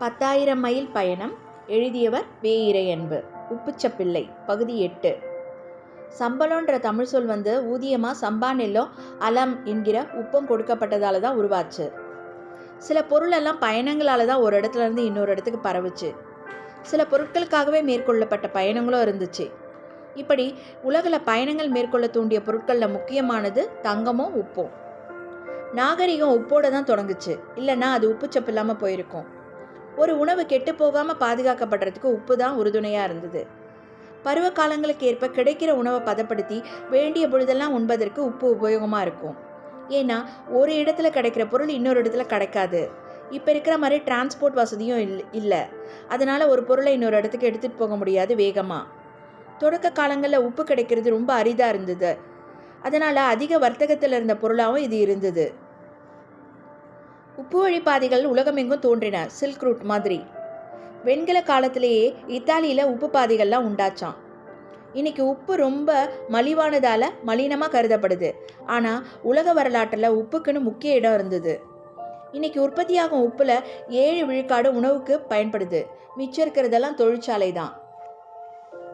பத்தாயிரம் மைல் பயணம் எழுதியவர் வே இறையன்பு உப்புச்சப்பிள்ளை பகுதி எட்டு. சம்பளன்ற தமிழ் சொல் வந்து ஊதியமாக சம்பா நெல்லோ அலம் என்கிற உப்பம் கொடுக்கப்பட்டதால தான் உருவாச்சு. சில பொருளெல்லாம் பயணங்களால் தான் ஒரு இடத்துல இருந்து இன்னொரு இடத்துக்கு பரவுச்சு. சில பொருட்களுக்காகவே மேற்கொள்ளப்பட்ட பயணங்களும் இருந்துச்சு. இப்படி உலகில் பயணங்கள் மேற்கொள்ள தூண்டிய பொருட்களில் முக்கியமானது தங்கமும் உப்பும். நாகரிகம் உப்போட தான் தொடங்குச்சு. இல்லைன்னா அது உப்புச்சப்பு இல்லாமல் போயிருக்கும். ஒரு உணவு கெட்டு போகாமல் பாதுகாக்கப்படுறதுக்கு உப்பு தான் உறுதுணையாக இருந்தது. பருவ காலங்களுக்கு ஏற்ப கிடைக்கிற உணவை பதப்படுத்தி வேண்டிய பொழுதெல்லாம் உண்பதற்கு உப்பு உபயோகமாக இருக்கும். ஏன்னா ஒரு இடத்துல கிடைக்கிற பொருள் இன்னொரு இடத்துல கிடைக்காது. இப்போ இருக்கிற மாதிரி டிரான்ஸ்போர்ட் வசதியும் இல் இல்லை. அதனால் ஒரு பொருளை இன்னொரு இடத்துக்கு எடுத்துகிட்டு போக முடியாது வேகமாக தொடக்க காலங்களில் உப்பு கிடைக்கிறது ரொம்ப அரிதாக இருந்தது. அதனால் அதிக வர்த்தகத்தில் இருந்த பொருளாகவும் இது இருந்தது. உப்பு வழி பாதைகள் உலகமெங்கும் தோன்றின சில்க் ரூட் மாதிரி. வெண்கல காலத்திலேயே இத்தாலியில் உப்பு பாதைகள்லாம் உண்டாச்சாம். இன்னைக்கு உப்பு ரொம்ப மலிவானதால் மலினமாக கருதப்படுது. ஆனால் உலக வரலாற்றில் உப்புக்குன்னு முக்கிய இடம் இருந்தது. இன்னைக்கு உற்பத்தியாகும் உப்பில் ஏழு விழுக்காடு உணவுக்கு பயன்படுது. மிச்சம் இருக்கிறதெல்லாம் தொழிற்சாலை தான்.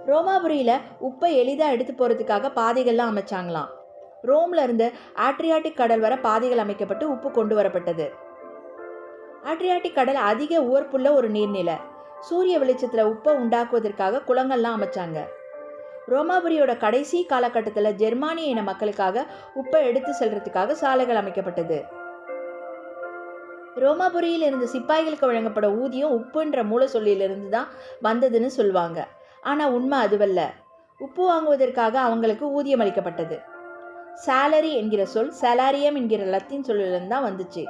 ரோமாபுரியில் உப்பை எளிதாக எடுத்து போகிறதுக்காக பாதைகள்லாம் அமைச்சாங்களாம். ரோம்ல இருந்து ஆட்ரியாட்டிக் கடல் வர பாதைகள் அமைக்கப்பட்டு உப்பு கொண்டு வரப்பட்டது. ஆட்ரியாட்டிக் கடல் அதிக உவர்ப்புள்ள ஒரு நீர்நிலை. சூரிய வெளிச்சத்தில் உப்பை உண்டாக்குவதற்காக குளங்கள்லாம் அமைச்சாங்க. ரோமாபுரியோட கடைசி காலகட்டத்தில் ஜெர்மானிய இன மக்களுக்காக உப்பை எடுத்து செல்றதுக்காக சாலைகள் அமைக்கப்பட்டது. ரோமாபுரியில் இருந்த சிப்பாய்களுக்கு வழங்கப்பட ஊதியம் உப்புன்ற மூல சொல்லிலிருந்து தான் வந்ததுன்னு சொல்லுவாங்க. ஆனால் உண்மை அதுவல்ல. உப்பு வாங்குவதற்காக அவங்களுக்கு ஊதியம் அளிக்கப்பட்டது. சாலரி என்கிற சொல் சலாரியம் என்கிற லத்தீன் சொல்லிலிருந்து தான் வந்துச்சு.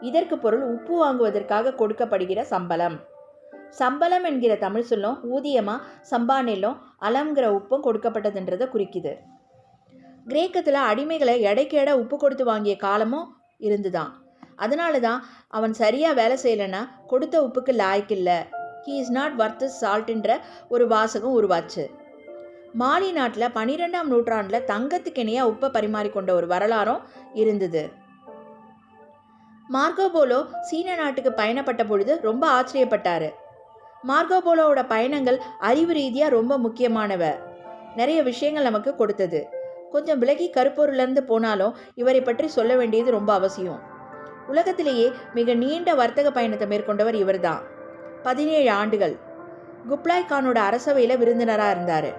இதற்கு பொருள் உப்பு வாங்குவதற்காக கொடுக்கப்படுகிற சம்பளம். சம்பளம் என்கிற தமிழ் சொல்லும் ஊதியமாக சம்பானெல்லும் அலம்ங்கிற உப்பும் கொடுக்கப்பட்டதுன்றதை குறிக்குது. கிரேக்கத்தில் அடிமைகளை எடைக்கு எடை உப்பு கொடுத்து வாங்கிய காலமும் இருந்துதான். அதனால தான் அவன் சரியாக வேலை செய்யலைன்னா கொடுத்த உப்புக்கு லாய்க்கில்லை ஹீ இஸ் நாட் வர்த் சால்ட்ன்ற ஒரு வாசகம் உருவாச்சு. மாலி நாட்டில் பன்னிரெண்டாம் நூற்றாண்டில் தங்கத்துக்கிணையாக உப்பை பரிமாறிக்கொண்ட ஒரு வரலாறும் இருந்தது. மார்கோபோலோ சீன நாட்டுக்கு பயணப்பட்ட பொழுது ரொம்ப ஆச்சரியப்பட்டார். மார்கோபோலோவோட பயணங்கள் அறிவு ரீதியாக ரொம்ப முக்கியமானவ. நிறைய விஷயங்கள் நமக்கு கொடுத்தது. கொஞ்சம் விலகி கருப்பூர்லேருந்து போனாலும் இவரை பற்றி சொல்ல வேண்டியது ரொம்ப அவசியம். உலகத்திலேயே மிக நீண்ட வர்த்தக பயணத்தை மேற்கொண்டவர் இவர்தான் பதினேழு ஆண்டுகள். குப்லாய் கானோட அரசவையில் விருந்தினராக இருந்தார்.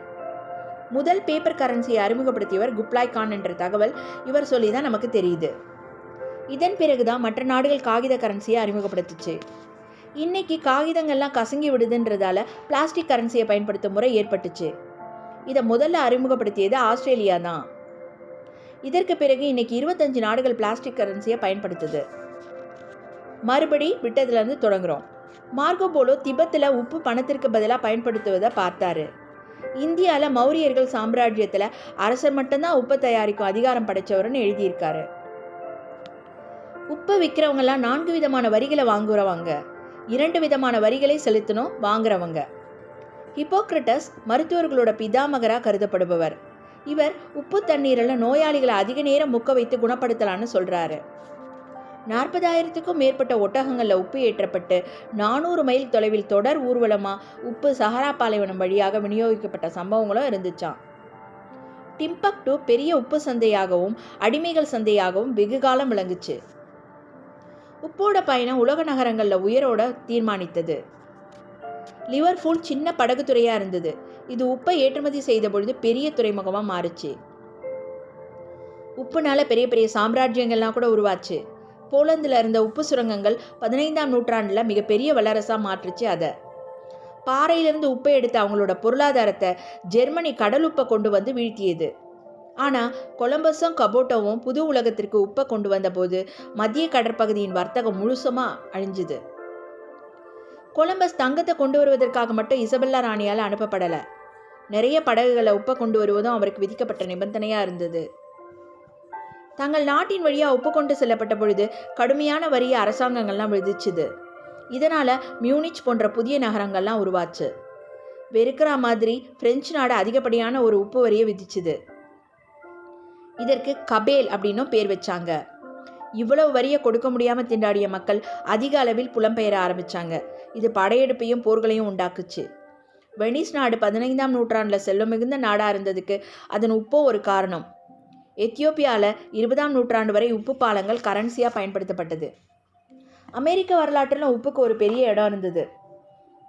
முதல் பேப்பர் கரன்சியை அறிமுகப்படுத்தியவர் குப்லாய் கான் என்ற தகவல் இவர் சொல்லி தான் நமக்கு தெரியுது. இதன் பிறகு தான் மற்ற நாடுகள் காகித கரன்சியை அறிமுகப்படுத்துச்சு. இன்னைக்கு காகிதங்கள்லாம் கசங்கி விடுதுன்றதால பிளாஸ்டிக் கரன்சியை பயன்படுத்தும் முறை ஏற்பட்டுச்சு. இதை முதல்ல அறிமுகப்படுத்தியது ஆஸ்திரேலியா தான். இதற்கு பிறகு இன்னைக்கு இருபத்தஞ்சு நாடுகள் பிளாஸ்டிக் கரன்சியை பயன்படுத்துது. மறுபடி விட்டதுலேருந்து தொடங்குறோம். மார்கோ போலோ திபத்தில் உப்பு பணத்திற்கு பதிலாக பயன்படுத்துவதை பார்த்தாரு. இந்தியாவில் மௌரியர்கள் சாம்ராஜ்யத்தில் அரசர் மட்டும்தான் உப்பை தயாரிக்கும் அதிகாரம் படைத்தவர்னு எழுதியிருக்காரு. உப்பை விற்கிறவங்கெல்லாம் நான்கு விதமான வரிகளை வாங்குறவங்க. இரண்டு விதமான வரிகளை செலுத்தணும் வாங்குறவங்க. ஹிப்போக்ரட்டஸ் மருத்துவர்களோட பிதாமகராக கருதப்படுபவர். இவர் உப்பு தண்ணீரில் நோயாளிகளை அதிக நேரம் முக்க வைத்து குணப்படுத்தலான்னு சொல்கிறாரு நாற்பதாயிரத்துக்கும் மேற்பட்ட ஒட்டகங்களில் உப்பு ஏற்றப்பட்டு நானூறு மைல் தொலைவில் தொடர் ஊர்வலமாக உப்பு சஹரா பாலைவனம் வழியாக விநியோகிக்கப்பட்ட சம்பவங்களும் இருந்துச்சாம். டிம்பக்டு பெரிய உப்பு சந்தையாகவும் அடிமைகள் சந்தையாகவும் வெகு காலம் விளங்குச்சு. உப்போட பயணம் உலக நகரங்களில் உயரோட தீர்மானித்தது. லிவர்பூல் சின்ன படகு துறையாக இருந்தது. இது உப்பை ஏற்றுமதி செய்த பொழுது பெரிய துறைமுகமாக மாறுச்சு. உப்புனால பெரிய பெரிய சாம்ராஜ்யங்கள்லாம் கூட உருவாச்சு. போலந்தில் இருந்த உப்பு சுரங்கங்கள் பதினைந்தாம் நூற்றாண்டில் மிகப்பெரிய வல்லரசாக மாற்றுச்சு அதை. பாறையிலிருந்து உப்பை எடுத்த அவங்களோட பொருளாதாரத்தை ஜெர்மனி கடல் உப்பை கொண்டு வந்து வீழ்த்தியது. ஆனால் கொலம்பஸும் கபோட்டோவும் புது உலகத்திற்கு உப்பை கொண்டு வந்தபோது மத்திய கடற்பகுதியின் வர்த்தகம் முழுசமாக அழிஞ்சுது. கொலம்பஸ் தங்கத்தை கொண்டு வருவதற்காக மட்டும் இசபெல்லா ராணியால் அனுப்பப்படலை. நிறைய படகுகளை உப்பை கொண்டு வருவதும் அவருக்கு விதிக்கப்பட்ட நிபந்தனையாக இருந்தது. தங்கள் நாட்டின் வழியாக உப்பு கொண்டு செல்லப்பட்ட பொழுது கடுமையான வரியை அரசாங்கங்கள்லாம் விதிச்சுது இதனால் மியூனிச் போன்ற புதிய நகரங்கள்லாம் உருவாச்சு. வெறுக்கிற மாதிரி பிரெஞ்சு நாடு அதிகப்படியான ஒரு உப்பு வரியை விதிச்சுது. இதற்கு கபேல் அப்படின்னும் பேர் வச்சாங்க. இவ்வளவு வரியை கொடுக்க முடியாமல் திண்டாடிய மக்கள் அதிக அளவில் புலம்பெயர ஆரம்பிச்சாங்க. இது படையெடுப்பையும் போர்களையும் உண்டாக்குச்சு. வெனிஸ் நாடு பதினைந்தாம் நூற்றாண்டில் செல்வம் மிகுந்த நாடாக இருந்ததுக்கு அதன் உப்போ ஒரு காரணம். எத்தியோப்பியாவில் இருபதாம் நூற்றாண்டு வரை உப்பு பாலங்கள் கரன்சியாக பயன்படுத்தப்பட்டது. அமெரிக்க வரலாற்றில் உப்புக்கு ஒரு பெரிய இடம் இருந்தது.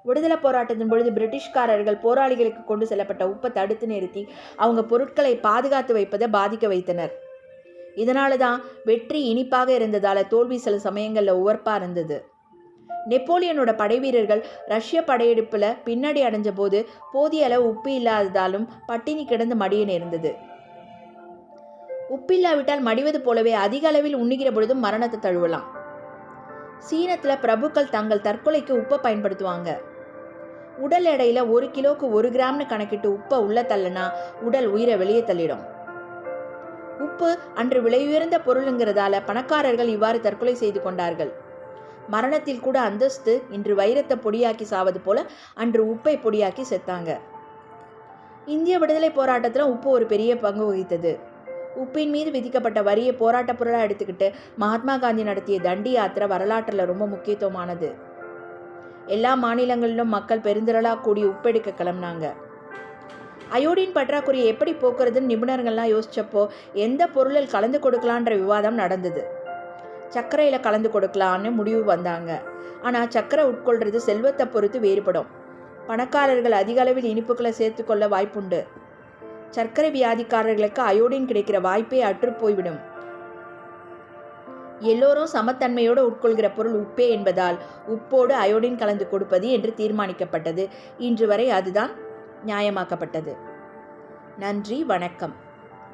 விடுதலை போராட்டத்தின் பொழுது பிரிட்டிஷ்காரர்கள் போராளிகளுக்கு கொண்டு செல்லப்பட்ட உப்பை தடுத்து நிறுத்தி அவங்க பொருட்களை பாதுகாத்து வைப்பதை பாதிக்க வைத்தனர். இதனால தான் வெற்றி இனிப்பாக இருந்ததால் தோல்வி சில சமயங்களில் உவர்ப்பாக இருந்தது. நெப்போலியனோட படைவீரர்கள் ரஷ்ய படையெடுப்பில் பின்னடி அடைஞ்ச போது போதிய அளவு உப்பு இல்லாததாலும் பட்டினி கிடந்து மடிய நேர்ந்தது. உப்பில்லாவிட்டால் மடிவது போலவே அதிக அளவில் உண்ணுகிற பொழுதும் மரணத்தை தழுவலாம். சீனத்தில் பிரபுக்கள் தங்கள் தற்கொலைக்கு உப்பை பயன்படுத்துவாங்க. உடல் எடையில் ஒரு கிலோக்கு ஒரு கிராம்னு கணக்கிட்டு உப்பை உள்ள தள்ளுனா உடல் உயிரை வெளியே தள்ளிடும். உப்பு அன்று விலையுயர்ந்த பொருளுங்கிறதால பணக்காரர்கள் இவ்வாறு தற்கொலை செய்து கொண்டார்கள். மரணத்தில் கூட அந்தஸ்து இன்று வைரத்தை பொடியாக்கி சாவது போல அன்று உப்பை பொடியாக்கி செத்தாங்க. இந்திய விடுதலை போராட்டத்தில் உப்பு ஒரு பெரிய பங்கு வகித்தது. உப்பின் மீது விதிக்கப்பட்ட வரியை போராட்ட பொருளாக எடுத்துக்கிட்டு மகாத்மா காந்தி நடத்திய தண்டி யாத்திரை வரலாற்றில் ரொம்ப முக்கியத்துவமானது. எல்லா மாநிலங்களிலும் மக்கள் பெருந்திரளாக கூடி உப்பெடுக்க கிளம்புனாங்க. அயோடின் பற்றாக்குறையை எப்படி போக்குறதுன்னு நிபுணர்கள்லாம் யோசிச்சப்போ எந்த பொருளில் கலந்து கொடுக்கலான்ற விவாதம் நடந்தது. சர்க்கரையில் கலந்து கொடுக்கலான்னு முடிவு வந்தாங்க. ஆனால் சர்க்கரை உட்கொள்றது செல்வத்தை பொறுத்து வேறுபடும். பணக்காரர்கள் அதிக அளவில் இனிப்புகளை சேர்த்துக்கொள்ள வாய்ப்புண்டு. சர்க்கரை வியாதிக்காரர்களுக்கு அயோடின் கிடைக்கிற வாய்ப்பே அற்று போய்விடும். எல்லோரும் சமத்தன்மையோடு உட்கொள்கிற பொருள் உப்பே என்பதால் உப்போடு அயோடின் கலந்து கொடுப்பது என்று தீர்மானிக்கப்பட்டது. இன்று வரை அதுதான் நியாயமாக்கப்பட்டது. நன்றி வணக்கம்.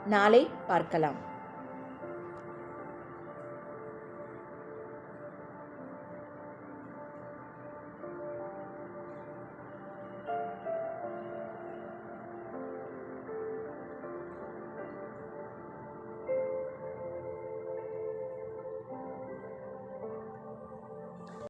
நாளை பார்க்கலாம்.